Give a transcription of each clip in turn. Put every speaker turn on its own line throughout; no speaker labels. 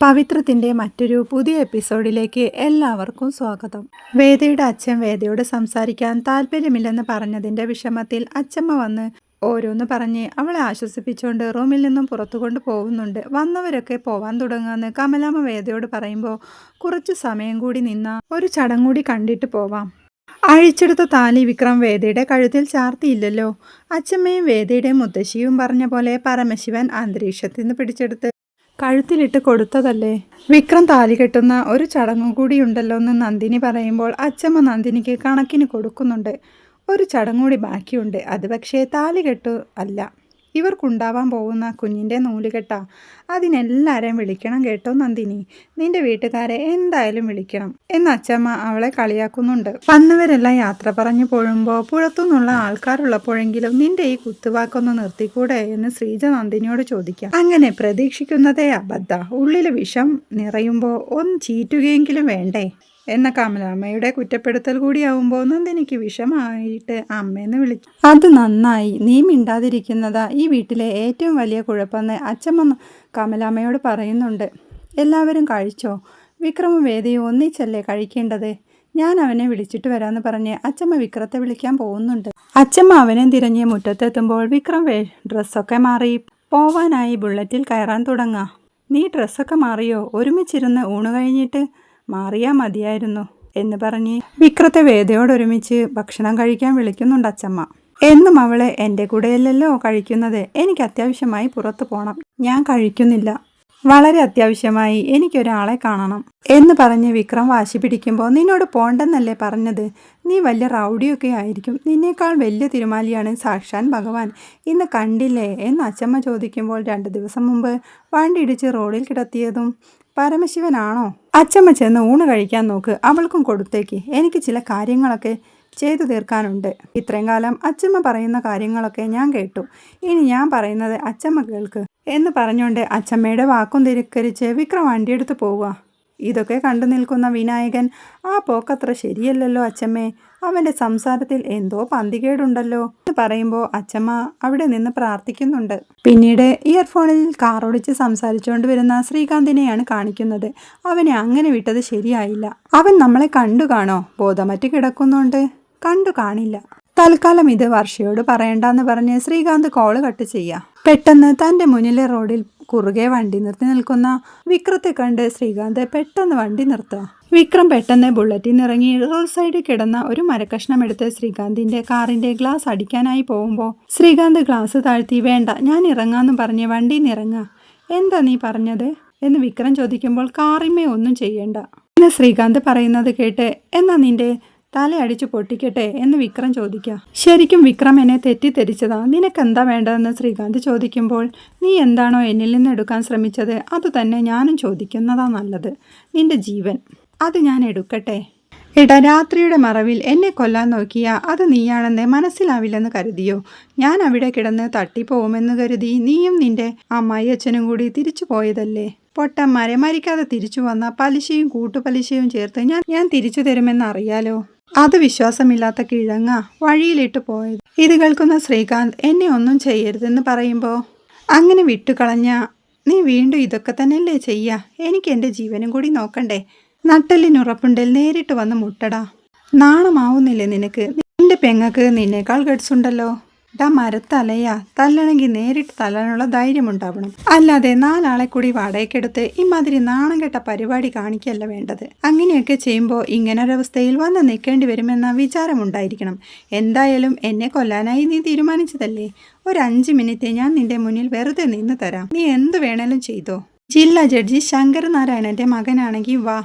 പവിത്രത്തിന്റെ മറ്റൊരു പുതിയ എപ്പിസോഡിലേക്ക് എല്ലാവർക്കും സ്വാഗതം. വേദയുടെ അച്ഛൻ വേദയോട് സംസാരിക്കാൻ താല്പര്യമില്ലെന്ന് പറഞ്ഞതിന്റെ വിഷമത്തിൽ അച്ഛമ്മ വന്ന് ഓരോന്ന് പറഞ്ഞ് അവളെ ആശ്വസിപ്പിച്ചുകൊണ്ട് റൂമിൽ നിന്നും പുറത്തു കൊണ്ട് പോകുന്നുണ്ട്. വന്നവരൊക്കെ പോവാൻ തുടങ്ങാമെന്ന് കമലാമ്മ വേദയോട് പറയുമ്പോൾ കുറച്ച് സമയം കൂടി നിന്ന ഒരു ചടങ്ങൂടി കണ്ടിട്ട് പോവാം. അഴിച്ചെടുത്ത താലി വിക്രം വേദയുടെ കഴുത്തിൽ ചാർത്തിയില്ലല്ലോ. അച്ഛമ്മയും വേദയുടെ മുത്തശ്ശിയും പറഞ്ഞ പോലെ പരമശിവൻ അന്തരീക്ഷത്തിൽ നിന്ന് പിടിച്ചെടുത്ത് കഴുത്തിലിട്ട് കൊടുത്തതല്ലേ? വിക്രം താലി കെട്ടുന്ന ഒരു ചടങ്ങും കൂടി ഉണ്ടല്ലോ എന്ന് നന്ദിനി പറയുമ്പോൾ അച്ചമ്മ നന്ദിനിക്ക് കണക്കിന് കൊടുക്കുന്നുണ്ട്. ഒരു ചടങ്ങൂടി ബാക്കിയുണ്ട്. അത് പക്ഷേ താലി കെട്ടു അല്ല. ഇവർക്കുണ്ടാവാൻ പോകുന്ന കുഞ്ഞിന്റെ നൂലുകെട്ട അതിനെല്ലാവരെയും വിളിക്കണം കേട്ടോ നന്ദിനി. നിന്റെ വീട്ടുകാരെ എന്തായാലും വിളിക്കണം. എന്ന് അച്ചമ്മ അവളെ കളിയാക്കുന്നുണ്ട്. വന്നവരെല്ലാം യാത്ര പറഞ്ഞു പോഴുമ്പോൾ പുറത്തുനിന്നുള്ള ആൾക്കാരുള്ളപ്പോഴെങ്കിലും നിന്റെ ഈ കുത്തുവാക്കൊന്ന് നിർത്തിക്കൂടെ എന്ന് ശ്രീജ നന്ദിനിയോട് ചോദിക്കാം. അങ്ങനെ പ്രതീക്ഷിക്കുന്നതേ അബദ്ധ. ഉള്ളിൽ വിഷം നിറയുമ്പോൾ ഒന്ന് ചീറ്റുകയെങ്കിലും വേണ്ടേ? എന്ന കമലാമ്മയുടെ കുറ്റപ്പെടുത്തൽ കൂടിയാവുമ്പോൾ നന്ദിനിക്ക് വിഷമായിട്ട് അമ്മയെന്ന് വിളിച്ചു അത് നന്നായി. നീ മിണ്ടാതിരിക്കുന്നതാ ഈ വീട്ടിലെ ഏറ്റവും വലിയ കുഴപ്പമെന്ന് അച്ഛമ്മ കമലാമ്മയോട് പറയുന്നുണ്ട്. എല്ലാവരും കഴിച്ചോ? വിക്രമും വേദിയും ഒന്നിച്ചല്ലേ കഴിക്കേണ്ടത്? ഞാൻ അവനെ വിളിച്ചിട്ട് വരാമെന്ന് പറഞ്ഞ് അച്ഛമ്മ വിക്രത്തെ വിളിക്കാൻ പോകുന്നുണ്ട്. അച്ഛമ്മ അവനെ തിരഞ്ഞ് മുറ്റത്തെത്തുമ്പോൾ വിക്രം വേ ഡ്രസ്സൊക്കെ മാറി. പോവാനായി ബുള്ളറ്റിൽ കയറാൻ തുടങ്ങാം. നീ ഡ്രസ്സൊക്കെ മാറിയോ? ഒരുമിച്ചിരുന്ന് ഊണ് കഴിഞ്ഞിട്ട് മാറിയാ മതിയായിരുന്നു എന്ന് പറഞ്ഞ് വിക്രത്തെ വേദയോടൊരുമിച്ച് ഭക്ഷണം കഴിക്കാൻ വിളിക്കുന്നുണ്ട് അച്ചമ്മ. എന്നും അവളെ എന്റെ കൂടെയല്ലല്ലോ കഴിക്കുന്നത്. എനിക്ക് അത്യാവശ്യമായി പുറത്തു പോകണം ഞാൻ കഴിക്കുന്നില്ല. വളരെ അത്യാവശ്യമായി എനിക്കൊരാളെ കാണണം എന്ന് പറഞ്ഞ് വിക്രം വാശി പിടിക്കുമ്പോൾ നിന്നോട് പോണ്ടെന്നല്ലേ പറഞ്ഞത്? നീ വലിയ റൗഡിയൊക്കെ ആയിരിക്കും. നിന്നേക്കാൾ വലിയ തിരുമാലിയാണ് സാക്ഷാൻ ഭഗവാൻ. ഇന്ന് കണ്ടില്ലേ? എന്ന് അച്ചമ്മ ചോദിക്കുമ്പോൾ രണ്ട് ദിവസം മുമ്പ് വണ്ടി ഇടിച്ച് റോഡിൽ കിടത്തിയതും പരമശിവനാണോ? അച്ചമ്മ ചെന്ന് ഊണ് കഴിക്കാൻ നോക്ക്. അവൾക്കും കൊടുത്തേക്ക്. എനിക്ക് ചില കാര്യങ്ങളൊക്കെ ചെയ്തു തീർക്കാനുണ്ട്. ഇത്രയും കാലം അച്ചമ്മ പറയുന്ന കാര്യങ്ങളൊക്കെ ഞാൻ കേട്ടു. ഇനി ഞാൻ പറയുന്നത് അച്ചമ്മ കേൾക്ക്. എന്ന് പറഞ്ഞുകൊണ്ട് അച്ചമ്മയുടെ വാക്കും തിരക്കരിച്ച് വിക്രം വണ്ടിയെടുത്ത് പോവുക. ഇതൊക്കെ കണ്ടു നിൽക്കുന്ന വിനായകൻ ആ പോക്കത്ര ശരിയല്ലല്ലോ അച്ചമ്മേ. അവന്റെ സംസാരത്തിൽ എന്തോ പന്തികേടുണ്ടല്ലോ എന്ന് പറയുമ്പോൾ അച്ചമ്മ അവിടെ നിന്ന് പ്രാർത്ഥിക്കുന്നുണ്ട്. പിന്നീട് ഇയർഫോണിൽ കാറോടിച്ച് സംസാരിച്ചുകൊണ്ട് വരുന്ന ശ്രീകാന്തിനെയാണ് കാണിക്കുന്നത്. അവനെ അങ്ങനെ വിട്ടത് ശരിയായില്ല. അവൻ നമ്മളെ കണ്ടു കാണോ? ബോധമറ്റ് കിടക്കുന്നുണ്ട്. കണ്ടു കാണില്ല. തൽക്കാലം ഇത് വർഷയോട് പറയണ്ടെന്ന് പറഞ്ഞ് ശ്രീകാന്ത് കോൾ കട്ട് ചെയ്യുക പെട്ടെന്ന് തന്റെ മുന്നിലെ റോഡിൽ കുറുകെ വണ്ടി നിർത്തി നിൽക്കുന്ന വിക്രത്തെ കണ്ട് ശ്രീകാന്ത് പെട്ടെന്ന് വണ്ടി നിർത്തുക. വിക്രം പെട്ടെന്ന് ബുള്ളറ്റിൽ നിറങ്ങി റോഡ് സൈഡിൽ കിടന്ന ഒരു മരക്കഷ്ണം എടുത്ത് ശ്രീകാന്തിന്റെ കാറിന്റെ ഗ്ലാസ് അടിക്കാനായി പോകുമ്പോൾ ശ്രീകാന്ത് ഗ്ലാസ് താഴ്ത്തി വേണ്ട ഞാൻ ഇറങ്ങാന്ന് പറഞ്ഞ് വണ്ടി നിന്ന് എന്താ നീ പറഞ്ഞത്? എന്ന് വിക്രം ചോദിക്കുമ്പോൾ കാറിമേ ഒന്നും ചെയ്യണ്ട. എന്ന് ശ്രീകാന്ത് പറയുന്നത് കേട്ട് എന്നാ നിന്റെ തലയടിച്ചു പൊട്ടിക്കട്ടെ എന്ന് വിക്രം ചോദിക്കുക ശരിക്കും വിക്രം എന്നെ തെറ്റിദ്ധരിച്ചതാ. നിനക്കെന്താ വേണ്ടതെന്ന് ശ്രീകാന്ത് ചോദിക്കുമ്പോൾ നീ എന്താണോ എന്നിൽ നിന്ന് എടുക്കാൻ ശ്രമിച്ചത്? അത് തന്നെ ഞാനും ചോദിക്കുന്നതാ നല്ലത്. നിന്റെ ജീവൻ. അത് ഞാൻ എടുക്കട്ടെ. എടാ രാത്രിയുടെ മറവിൽ എന്നെ കൊല്ലാൻ നോക്കിയ. അത് നീയാണെന്ന് മനസ്സിലാവില്ലെന്ന് കരുതിയോ? ഞാൻ അവിടെ കിടന്ന് തട്ടിപ്പോവുമെന്ന് കരുതി നീയും നിന്റെ അമ്മായി അച്ഛനും കൂടി തിരിച്ചു പോയതല്ലേ? പൊട്ടന്മാരെ മരിക്കാതെ തിരിച്ചു വന്ന പലിശയും കൂട്ടുപലിശയും ചേർത്ത് ഞാൻ ഞാൻ തിരിച്ചു തരുമെന്ന് അറിയാലോ? അത് വിശ്വാസമില്ലാത്ത കിഴങ്ങ വഴിയിലിട്ട് പോയത്. ഇത് കേൾക്കുന്ന ശ്രീകാന്ത് എന്നെ ഒന്നും ചെയ്യരുതെന്ന് പറയുമ്പോൾ അങ്ങനെ വിട്ടുകളഞ്ഞ നീ വീണ്ടും ഇതൊക്കെ തന്നെയല്ലേ ചെയ്യുക എനിക്ക് എന്റെ ജീവനും കൂടി നോക്കണ്ടേ? നട്ടലിനുറപ്പുണ്ടിൽ നേരിട്ട് വന്ന് മുട്ടടാ. നാണമാവുന്നില്ലേ നിനക്ക്? നിന്റെ പെങ്ങക്ക് നിന്നേക്കാൾ ഗഡ്സുണ്ടല്ലോ. ഡാ മരത്തലയാ തല്ലണമെങ്കിൽ നേരിട്ട് തല്ലാനുള്ള ധൈര്യമുണ്ടാവണം. അല്ലാതെ നാലാളെ കൂടി വാടകയ്ക്കെടുത്ത് ഇമാതിരി നാണം കെട്ട പരിപാടി കാണിക്കല്ല വേണ്ടത്. അങ്ങനെയൊക്കെ ചെയ്യുമ്പോൾ ഇങ്ങനൊരവസ്ഥയിൽ വന്ന് നിൽക്കേണ്ടി വരുമെന്ന വിചാരമുണ്ടായിരിക്കണം. എന്തായാലും എന്നെ കൊല്ലാനായി നീ തീരുമാനിച്ചതല്ലേ? ഒരു അഞ്ച് മിനിറ്റ് ഞാൻ നിന്റെ മുന്നിൽ വെറുതെ നിന്ന് തരാം. നീ എന്ത് വേണേലും ചെയ്തോ. ജില്ലാ ജഡ്ജി ശങ്കരനാരായണന്റെ മകനാണെങ്കിൽ വാ.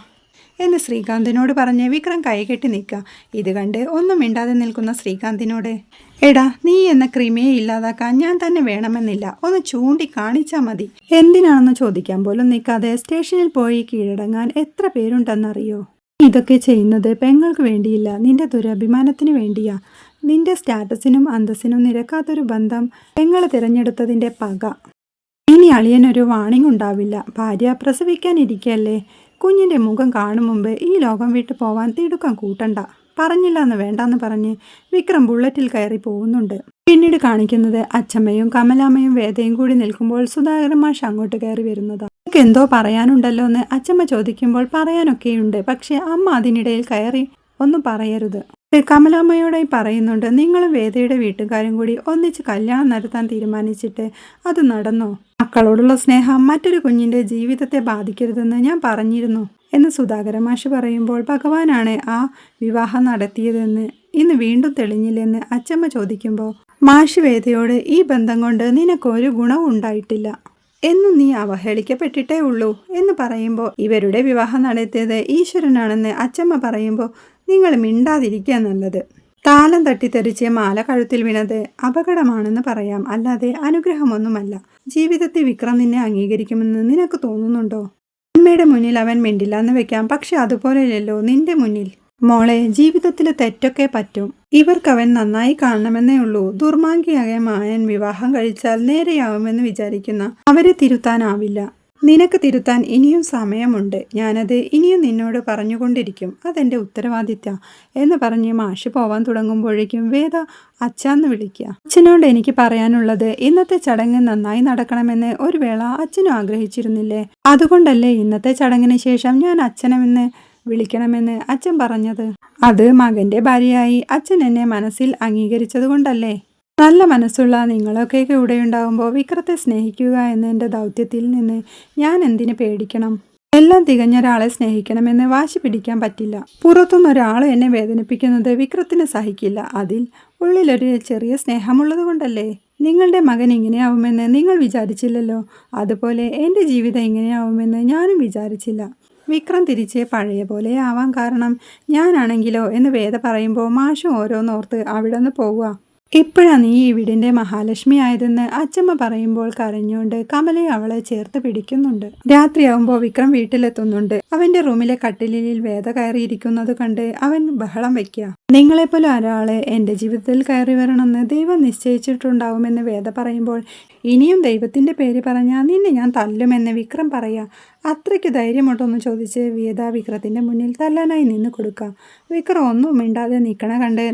എന്ന് ശ്രീകാന്തിനോട് പറഞ്ഞ് വിക്രം കൈകെട്ടി നിൽക്കുക. ഇത് കണ്ട് ഒന്നും മിണ്ടാതെ നിൽക്കുന്ന ശ്രീകാന്തിനോട് എടാ നീ എന്ന ക്രിമിയെ ഇല്ലാതാക്കാൻ ഞാൻ തന്നെ വേണമെന്നില്ല. ഒന്ന് ചൂണ്ടി കാണിച്ചാൽ മതി. എന്തിനാണെന്ന് ചോദിക്കാൻ പോലും നിൽക്കാതെ സ്റ്റേഷനിൽ പോയി കീഴടങ്ങാൻ എത്ര പേരുണ്ടെന്നറിയോ? ഇതൊക്കെ ചെയ്യുന്നത് പെങ്ങൾക്ക് വേണ്ടിയില്ല. നിന്റെ ദുരഭിമാനത്തിന് വേണ്ടിയാ. നിന്റെ സ്റ്റാറ്റസിനും അന്തസ്സിനും നിരക്കാത്തൊരു ബന്ധം പെങ്ങൾ തിരഞ്ഞെടുത്തതിന്റെ പക. ഇനി അളിയനൊരു വാണിംഗ് ഉണ്ടാവില്ല. ഭാര്യ പ്രസവിക്കാനിരിക്കല്ലേ കുഞ്ഞിന്റെ മുഖം കാണും മുമ്പ് ഈ ലോകം വിട്ടു പോവാൻ തിടുക്കം കൂട്ടണ്ട. പറഞ്ഞില്ല എന്ന് വേണ്ടെന്ന് പറഞ്ഞ് വിക്രം ബുള്ളറ്റിൽ കയറി പോകുന്നുണ്ട്. പിന്നീട് കാണിക്കുന്നത് അച്ഛമ്മയും കമലാമ്മയും വേദയും കൂടി നിൽക്കുമ്പോൾ സുധാകരൻ മാഷ് അങ്ങോട്ട് കയറി വരുന്നതാണ് നിനക്ക് എന്തോ പറയാനുണ്ടല്ലോ എന്ന് അച്ഛമ്മ ചോദിക്കുമ്പോൾ പറയാനൊക്കെയുണ്ട്. പക്ഷേ അമ്മ അതിനിടയിൽ കയറി ഒന്നും പറയരുത്. കമലാമ്മയോടായി പറയുന്നുണ്ട് നിങ്ങൾ വേദയുടെ വീട്ടുകാരും കൂടി ഒന്നിച്ച് കല്യാണം നടത്താൻ തീരുമാനിച്ചിട്ട് അത് നടന്നോ? മക്കളോടുള്ള സ്നേഹം മറ്റൊരു കുഞ്ഞിന്റെ ജീവിതത്തെ ബാധിക്കരുതെന്ന് ഞാൻ പറഞ്ഞിരുന്നു. എന്ന് സുധാകര മാഷ് പറയുമ്പോൾ ഭഗവാനാണ് ആ വിവാഹം നടത്തിയതെന്ന് ഇന്ന് വീണ്ടും തെളിഞ്ഞില്ലെന്ന് അച്ചമ്മ ചോദിക്കുമ്പോൾ മാഷ് വേദയോട് ഈ ബന്ധം കൊണ്ട് നിനക്കൊരു ഗുണവും ഉണ്ടായിട്ടില്ല. എന്നും നീ അവഹേളിക്കപ്പെട്ടിട്ടേ ഉള്ളൂ. എന്ന് പറയുമ്പോൾ ഇവരുടെ വിവാഹം നടത്തിയത് ഈശ്വരനാണെന്ന് അച്ചമ്മ പറയുമ്പോൾ നിങ്ങൾ മിണ്ടാതിരിക്കുക നല്ലത്. താലം തട്ടിത്തെറിച്ച് മാല കഴുത്തിൽ വീണത് അപകടമാണെന്ന് പറയാം. അല്ലാതെ അനുഗ്രഹമൊന്നുമല്ല. ജീവിതത്തിൽ വിക്രം നിന്നെ അംഗീകരിക്കുമെന്ന് നിനക്ക് തോന്നുന്നുണ്ടോ? അമ്മയുടെ മുന്നിൽ അവൻ മിണ്ടില്ല എന്ന് വെക്കാം. പക്ഷെ അതുപോലെയല്ലോ നിന്റെ മുന്നിൽ. മോളെ ജീവിതത്തിൽ തെറ്റൊക്കെ പറ്റും. ഇവർക്കവൻ നന്നായി കാണണമെന്നേ ഉള്ളൂ. ദുർമാങ്കിയായ മായൻ വിവാഹം കഴിച്ചാൽ നേരെയാവുമെന്ന് വിചാരിക്കുന്ന അവരെ തിരുത്താനാവില്ല. നിനക്ക് തിരുത്താൻ ഇനിയും സമയമുണ്ട്. ഞാനത് ഇനിയും നിന്നോട് പറഞ്ഞുകൊണ്ടിരിക്കും. അതെന്റെ ഉത്തരവാദിത്ത എന്ന് പറഞ്ഞ് മാഷി പോവാൻ തുടങ്ങുമ്പോഴേക്കും വേദ അച്ഛന്ന് വിളിക്കുക അച്ഛനോട് എനിക്ക് പറയാനുള്ളത് ഇന്നത്തെ ചടങ്ങ് നന്നായി നടക്കണമെന്ന് ഒരു വേള അച്ഛനും ആഗ്രഹിച്ചിരുന്നില്ലേ? അതുകൊണ്ടല്ലേ ഇന്നത്തെ ചടങ്ങിന് ശേഷം ഞാൻ അച്ഛനമെന്ന് വിളിക്കണമെന്ന് അച്ഛൻ പറഞ്ഞത്? അത് മകന്റെ ഭാര്യയായി അച്ഛൻ എന്നെ മനസ്സിൽ അംഗീകരിച്ചത് കൊണ്ടല്ലേ നല്ല മനസ്സുള്ള നിങ്ങളൊക്കെ കൂടെ ഉണ്ടാകുമ്പോൾ വിക്രത്തെ സ്നേഹിക്കുക എന്ന ദൗത്യത്തിൽ നിന്ന് ഞാൻ എന്തിന് പേടിക്കണം? എല്ലാം തികഞ്ഞ ഒരാളെ സ്നേഹിക്കണമെന്ന് വാശി പിടിക്കാൻ പറ്റില്ല. പുറത്തുനിന്ന് ഒരാൾ എന്നെ വേദനിപ്പിക്കുന്നത് വിക്രത്തിന് സഹിക്കില്ല. അതിൽ ഉള്ളിലൊരു ചെറിയ സ്നേഹമുള്ളത് കൊണ്ടല്ലേ? നിങ്ങളുടെ മകൻ ഇങ്ങനെയാവുമെന്ന് നിങ്ങൾ വിചാരിച്ചില്ലല്ലോ? അതുപോലെ എന്റെ ജീവിതം ഇങ്ങനെയാവുമെന്ന് ഞാനും വിചാരിച്ചില്ല. വിക്രം തിരിച്ച് പഴയ പോലെ ആവാൻ കാരണം ഞാനാണെങ്കിലോ എന്ന് വേദ പറയുമ്പോൾ മാഷും ഓരോന്നോർത്ത് അവിടെ നിന്ന് പോവുക. ഇപ്പോഴാ നീ ഈ വീടിന്റെ മഹാലക്ഷ്മി ആയതെന്ന് അച്ചമ്മ പറയുമ്പോൾ കരഞ്ഞുകൊണ്ട് കമലെ അവളെ ചേർത്ത് പിടിക്കുന്നുണ്ട്. രാത്രിയാവുമ്പോൾ വിക്രം വീട്ടിലെത്തുന്നുണ്ട്. അവന്റെ റൂമിലെ കട്ടിലിൽ വേദ കയറിയിരിക്കുന്നത് കണ്ട് അവൻ ബഹളം വെക്കുക നിങ്ങളെപ്പോലെ ഒരാൾ എന്റെ ജീവിതത്തിൽ കയറി വരണമെന്ന് ദൈവം നിശ്ചയിച്ചിട്ടുണ്ടാവുമെന്ന് വേദ പറയുമ്പോൾ ഇനിയും ദൈവത്തിന്റെ പേര് പറഞ്ഞാൽ നിന്നെ ഞാൻ തല്ലുമെന്ന് വിക്രം പറയാ. അത്രയ്ക്ക് ധൈര്യമുണ്ടോന്ന് ചോദിച്ച് വേദ വിക്രത്തിന്റെ മുന്നിൽ തല്ലാനായി നിന്ന് കൊടുക്കുക വിക്രം ഒന്നും മിണ്ടാതെ നിൽക്കണ കണ്ട്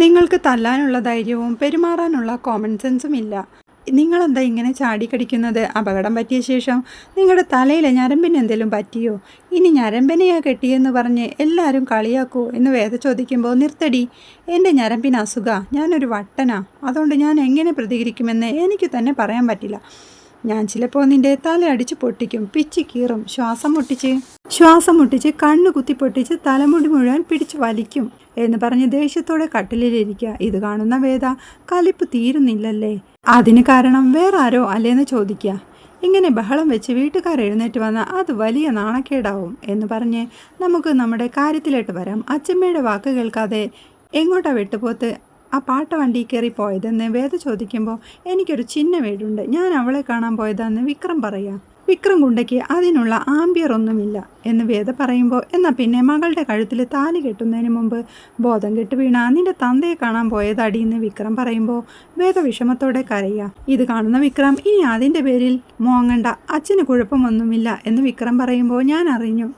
നിങ്ങൾക്ക് തല്ലാനുള്ള ധൈര്യവും പെരുമാറാനുള്ള കോമൺ സെൻസും ഇല്ല. നിങ്ങളെന്താ ഇങ്ങനെ ചാടിക്കടിക്കുന്നത്? അപകടം പറ്റിയ ശേഷം നിങ്ങളുടെ തലയിലെ ഞരമ്പിന് എന്തെങ്കിലും പറ്റിയോ? ഇനി ഞരമ്പനെയാ കെട്ടിയെന്ന് പറഞ്ഞ് എല്ലാവരും കളിയാക്കൂ എന്ന് വേദ ചോദിക്കുമ്പോൾ നിർത്തടി. എന്റെ ഞരമ്പിന് അസുഖ. ഞാനൊരു വട്ടനാ. അതുകൊണ്ട് ഞാൻ എങ്ങനെ പ്രതികരിക്കുമെന്ന് എനിക്ക് തന്നെ പറയാൻ പറ്റില്ല. ഞാൻ ചിലപ്പോൾ നിന്റെ തല അടിച്ച് പൊട്ടിക്കും. പിച്ചി കീറും. ശ്വാസം മുട്ടിച്ച്. ശ്വാസം മുട്ടിച്ച് കണ്ണു കുത്തി പൊട്ടിച്ച് തലമുടി മുഴുവൻ പിടിച്ചു വലിക്കും എന്ന് പറഞ്ഞ് ദേഷ്യത്തോടെ കട്ടിലിലിരിക്കുക. ഇത് കാണുന്ന വേദ കലിപ്പ് തീരുന്നില്ലല്ലേ? അതിന് കാരണം വേറെ ആരോ അല്ലേന്ന് ചോദിക്കുക. ഇങ്ങനെ ബഹളം വെച്ച് വീട്ടുകാർ എഴുന്നേറ്റ് വന്നാൽ അത് വലിയ നാണക്കേടാവും എന്ന് പറഞ്ഞ് നമുക്ക് നമ്മുടെ കാര്യത്തിലോട്ട് വരാം. അച്ഛമ്മയുടെ വാക്ക് കേൾക്കാതെ എങ്ങോട്ടാ വെട്ടുപോത്ത്? ആ പാട്ട വണ്ടി കയറി പോയതെന്ന് വേദ ചോദിക്കുമ്പോൾ എനിക്കൊരു ചിന്ന വീടുണ്ട് ഞാൻ അവളെ കാണാൻ പോയതാന്ന് വിക്രം പറയാം. വിക്രം കുണ്ടയ്ക്ക് അതിനുള്ള ആംബിയർ ഒന്നുമില്ല എന്ന് വേദ പറയുമ്പോൾ എന്നാൽ പിന്നെ മകളുടെ കഴുത്തിൽ താലി കെട്ടുന്നതിന് മുമ്പ് ബോധം കെട്ട് വീണ നിന്റെ തന്തയെ കാണാൻ പോയതടിയെന്ന് വിക്രം പറയുമ്പോൾ വേദ വിഷമത്തോടെ കരയുക ഇത് കാണുന്ന വിക്രം ഇനി അതിന്റെ പേരിൽ മോങ്ങണ്ട. അച്ഛന് കുഴപ്പമൊന്നുമില്ല എന്ന് വിക്രം പറയുമ്പോൾ ഞാൻ അറിഞ്ഞു.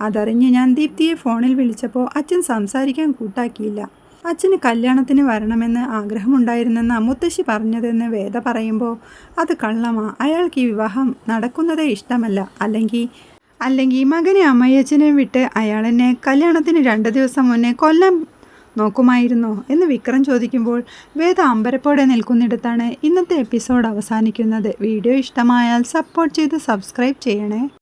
അതറിഞ്ഞ് ഞാൻ ദീപ്തിയെ ഫോണിൽ വിളിച്ചപ്പോൾ അച്ഛൻ സംസാരിക്കാൻ കൂട്ടാക്കിയില്ല. അച്ഛന് കല്യാണത്തിന് വരണമെന്ന് ആഗ്രഹമുണ്ടായിരുന്നെന്ന് മുത്തശ്ശി പറഞ്ഞതെന്ന് വേദ പറയുമ്പോൾ അത് കള്ളമാ. അയാൾക്ക് ഈ വിവാഹം നടക്കുന്നതേ ഇഷ്ടമല്ല. അല്ലെങ്കിൽ അല്ലെങ്കിൽ മകനെ അമ്മയച്ഛനെ വിട്ട് അയാളെന്നെ കല്യാണത്തിന് രണ്ട് ദിവസം മുന്നേ കൊല്ലം നോക്കുമായിരുന്നോ എന്ന് വിക്രം ചോദിക്കുമ്പോൾ വേദ അമ്പരപ്പോടെ നിൽക്കുന്നിടത്താണ് ഇന്നത്തെ എപ്പിസോഡ് അവസാനിക്കുന്നത്. വീഡിയോ ഇഷ്ടമായാൽ സപ്പോർട്ട് ചെയ്ത് സബ്സ്ക്രൈബ് ചെയ്യണേ.